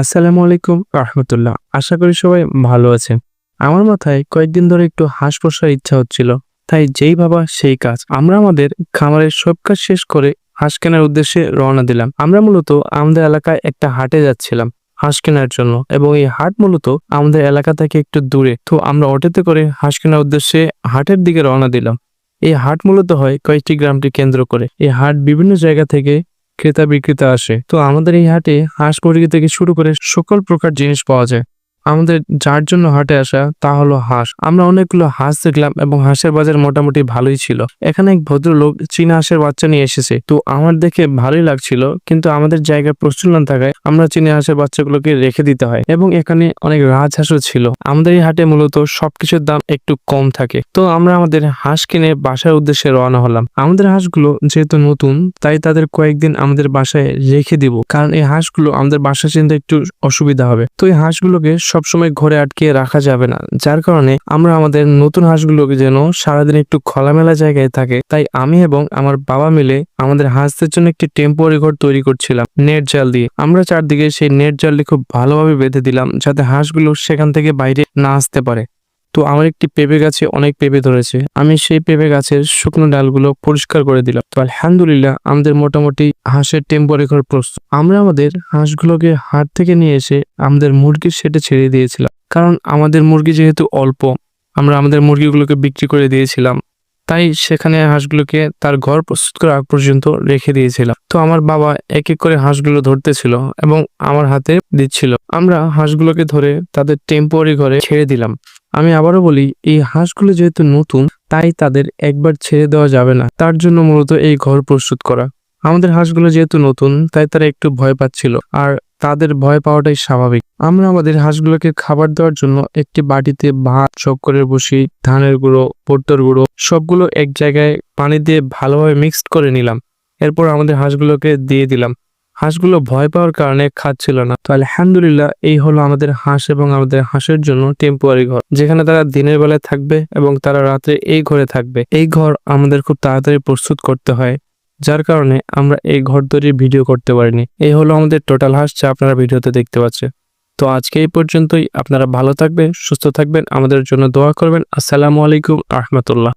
আসসালামু আলাইকুম রহমতুল্লাহ। আশা করি সবাই ভালো আছেন। আমার মাথায় কয়েকদিন ধরে একটু হাঁস পোষার ইচ্ছা হচ্ছিল, তাই যেই ভাবা সেই কাজ। আমরা আমাদের খামারের সব কাজ শেষ করে হাঁস কেনার উদ্দেশ্যে রওনা দিলাম। আমরা মূলত আমাদের এলাকায় একটা হাটে যাচ্ছিলাম হাঁস কেনার জন্য, এবং এই হাট মূলত আমাদের এলাকা থেকে একটু দূরে। তো আমরা অটোতে করে হাঁস কেনার উদ্দেশ্যে হাটের দিকে রওনা দিলাম। এই হাট মূলত হয় কয়েকটি গ্রামটি কেন্দ্র করে। এই হাট বিভিন্ন জায়গা থেকে ক্রেতা বিক্রেতা আসে। তো আমাদের এই হাটে হাঁস মুরগি থেকে শুরু করে সকল প্রকার জিনিস পাওয়া যায়। আমাদের যার জন্য হাটে আসা, তা হলো হাঁস। আমরা অনেকগুলো হাঁস দেখলাম এবং হাঁসের বাজার মোটামুটি ভালোই ছিল। এখানে এক ভদ্রলোক চীনা হাঁসের বাচ্চা নিয়ে এসেছে। তো আমার দেখে ভালোই লাগছিল, কিন্তু আমাদের জায়গায় প্রচুর না থাকায় আমরা চীনা হাঁসের বাচ্চাগুলোকে রেখে দিতে হয় এবং এখানে অনেক রাজহাঁসও ছিল। আমাদের এই হাটে মূলত সবকিছুর দাম একটু কম থাকে। তো আমরা আমাদের হাঁস কিনে বাসার উদ্দেশ্যে রওনা হলাম। আমাদের হাঁসগুলো যেহেতু নতুন, তাই তাদের কয়েকদিন আমাদের বাসায় রেখে দিব। কারণ এই হাঁসগুলো আমাদের বাসা চিনতে একটু অসুবিধা হবে। তো এই হাঁসগুলোকে সবসময় ঘরে আটকে রাখা যাবে না। যার কারণে আমরা আমাদের নতুন হাঁসগুলোকে যেন সারাদিন একটু খোলামেলা জায়গায় থাকে। তাই আমি এবং আমার বাবা মিলে আমাদের হাঁসদের জন্য একটি টেম্পোরারি ঘর তৈরি করছিলাম, নেট জাল দিয়ে। আমরা চারদিকে সেই নেট জালটি খুব ভালোভাবে বেঁধে দিলাম যাতে হাঁসগুলো সেখান থেকে বাইরে না আসতে পারে। তো আমার একটি পেঁপে গাছে অনেক পেঁপে ধরেছে। আমি সেই পেঁপে গাছের শুকনো ডালগুলো পরিষ্কার করে দিলাম। তো আলহামদুলিল্লাহ, আমাদের মোটামুটি হাঁসের টেম্পোরারি ঘর প্রস্তুত। আমরা আমাদের হাঁসগুলোকে হাট থেকে নিয়ে এসে আমাদের মুরগির সেটে ছেড়ে দিয়েছিলাম। কারণ আমাদের মুরগি যেহেতু অল্প, আমরা আমাদের মুরগিগুলোকে বিক্রি করে দিয়েছিলাম। তাই সেখানে হাঁসগুলোকে তার ঘর প্রস্তুত করা আগ পর্যন্ত রেখে দিয়েছিলাম। তো আমার বাবা এক এক করে হাঁসগুলো ধরতেছিল এবং আমার হাতে দিচ্ছিল। আমরা হাঁসগুলোকে ধরে তাদের টেম্পোরারি ঘরে ছেড়ে দিলাম। আমি আবারও বলি, এই হাঁসগুলো যেহেতু নতুন, তাই তাদের একবার ছেড়ে দেওয়া যাবে না। তার জন্য মূলত এই ঘর প্রস্তুত করা। আমাদের হাঁসগুলো যেহেতু নতুন, তাই তারা একটু ভয় পাচ্ছিল। আর তাদের ভয় পাওয়াটাই স্বাভাবিক। আমরা আমাদের হাঁসগুলোকে খাবার দেওয়ার জন্য একটি বাটিতে ভাত চক্করের বসি, ধানের গুঁড়ো, ভুট্টার গুঁড়ো, সবগুলো এক জায়গায় পানি দিয়ে ভালোভাবে মিক্সড করে নিলাম। এরপর আমাদের হাঁসগুলোকে দিয়ে দিলাম। হাঁসগুলো ভয় পাওয়ার কারণে খাচ্ছিল না। তো আলহামদুলিল্লাহ, এই হলো আমাদের হাঁস এবং আমাদের হাঁসের জন্য টেম্পোয়ারি ঘর, যেখানে তারা দিনের বেলায় থাকবে এবং তারা রাতে এই ঘরে থাকবে। এই ঘর আমাদের খুব তাড়াতাড়ি প্রস্তুত করতে হয়। যার কারণে আমরা এই ঘর তৈরির ভিডিও করতে পারিনি। এই হলো আমাদের টোটাল হাঁস যা আপনারা ভিডিওতে দেখতে পাচ্ছেন। তো আজকে এই পর্যন্তই। আপনারা ভালো থাকবেন, সুস্থ থাকবেন। আমাদের জন্য দোয়া করবেন। আসসালামু আলাইকুম রহমতুল্লাহ